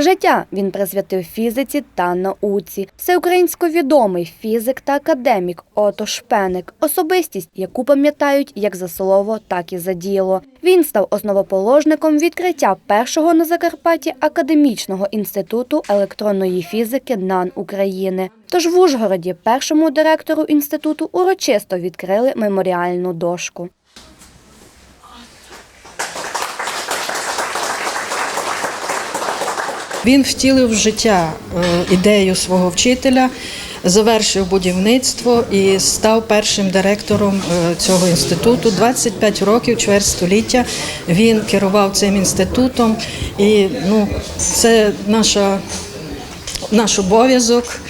Життя він присвятив фізиці та науці. Всеукраїнсько відомий фізик та академік Ото Шпеник, особистість, яку пам'ятають як за слово, так і за діло. Він став основоположником відкриття першого на Закарпатті академічного інституту електронної фізики НАН України. Тож в Ужгороді першому директору інституту урочисто відкрили меморіальну дошку. Він втілив в життя е, ідею свого вчителя, завершив будівництво і став першим директором е, цього інституту. 25 років, чверть століття він керував цим інститутом, і ну, це наша, наш обов'язок.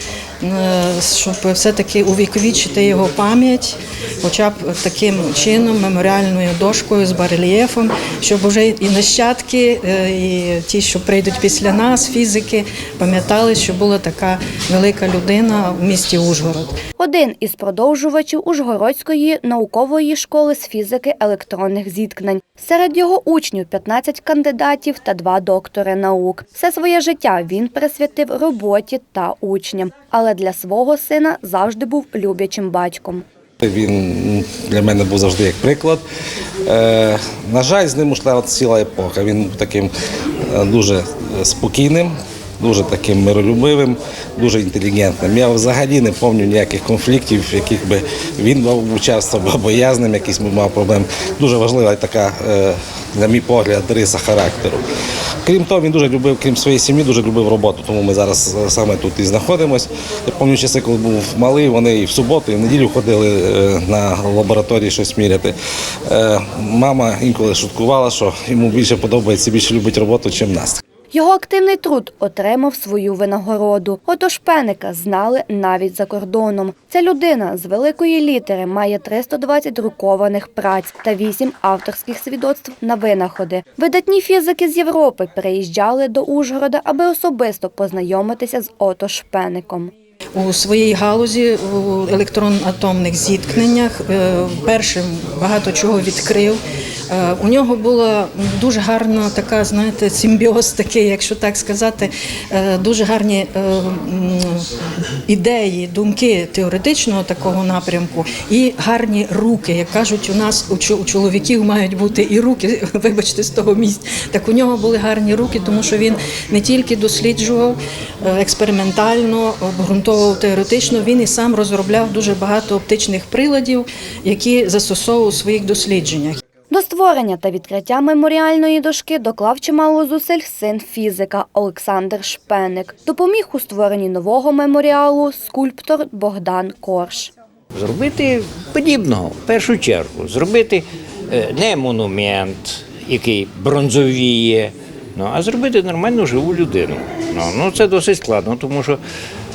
е, Щоб все-таки увіковічити його пам'ять, хоча б таким чином, меморіальною дошкою з барельєфом, щоб вже і нащадки, е, і ті, що прийдуть після нас, фізики, пам'ятали, що була така велика людина в місті Ужгород. Один із продовжувачів Ужгородської наукової школи з фізики електронних зіткнень. Серед його учнів 15 кандидатів та два доктори наук. Все своє життя він присвятив роботі та учням, але для свого сина завжди був люблячим батьком. Він для мене був завжди як приклад. Е, на жаль, з ним ушла ціла епоха. Він був таким е, дуже спокійним, дуже таким миролюбивим, дуже інтелігентним. Я взагалі не пам'ятаю ніяких конфліктів, в яких би він мав участвував або я з ним якісь мав проблем. Дуже важлива така, е, на мій погляд, риса характеру. Крім того, він дуже любив, крім своєї сім'ї, дуже любив роботу, тому ми зараз е, саме тут і знаходимося. Я пам'ятаю часи, коли був малий, вони і в суботу, і в неділю ходили е, на лабораторії щось міряти. Мама інколи шуткувала, що йому більше подобається, більше любить роботу, ніж нас. Його активний труд отримав свою винагороду. Отож Пеника знали навіть за кордоном. Ця людина з великої літери має 320 друкованих праць та 8 авторських свідоцтв на винаходи. Видатні фізики з Європи приїжджали до Ужгорода, аби особисто познайомитися з Ото Шпеником. У своїй галузі у електронно-атомних зіткненнях е, першим багато чого відкрив. Е, У нього була дуже гарна така, знаєте, симбіоз такий, якщо так сказати, е, дуже гарні е, ідеї, думки теоретичного такого напрямку і гарні руки. Як кажуть, у нас у чо- у чоловіків мають бути і руки, вибачте, з того місця. Так у нього були гарні руки, тому що він не тільки досліджував експериментально, обґрунтовував теоретично, він і сам розробляв дуже багато оптичних приладів, які застосовував у своїх дослідженнях. До створення та відкриття меморіальної дошки доклав чимало зусиль син фізика Олександр Шпеник. Допоміг у створенні нового меморіалу скульптор Богдан Корж. Зробити подібного в першу чергу. Зробити е, не монумент, який бронзовіє, ну, а зробити нормальну живу людину. Ну, ну це досить складно, тому що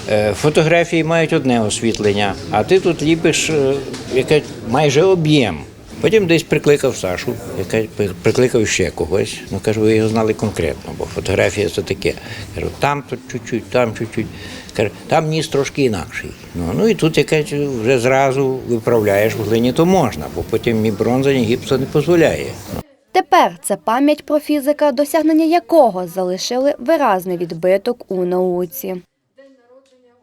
е, фотографії мають одне освітлення, а ти тут ліпиш е, яке майже об'єм. Потім десь прикликав Сашу, яка прикликав ще когось. Ну кажу, ви його знали конкретно, бо фотографія це таке. Кажу, там тут чуть-чуть, там чуть-чуть. Каже, там ніс трошки інакший. Ну, ну і тут якась вже зразу виправляєш в глині, то можна, бо потім ні бронза, ні гіпса не дозволяє. Ну, Тепер це пам'ять про фізика, досягнення якого залишили виразний відбиток у науці.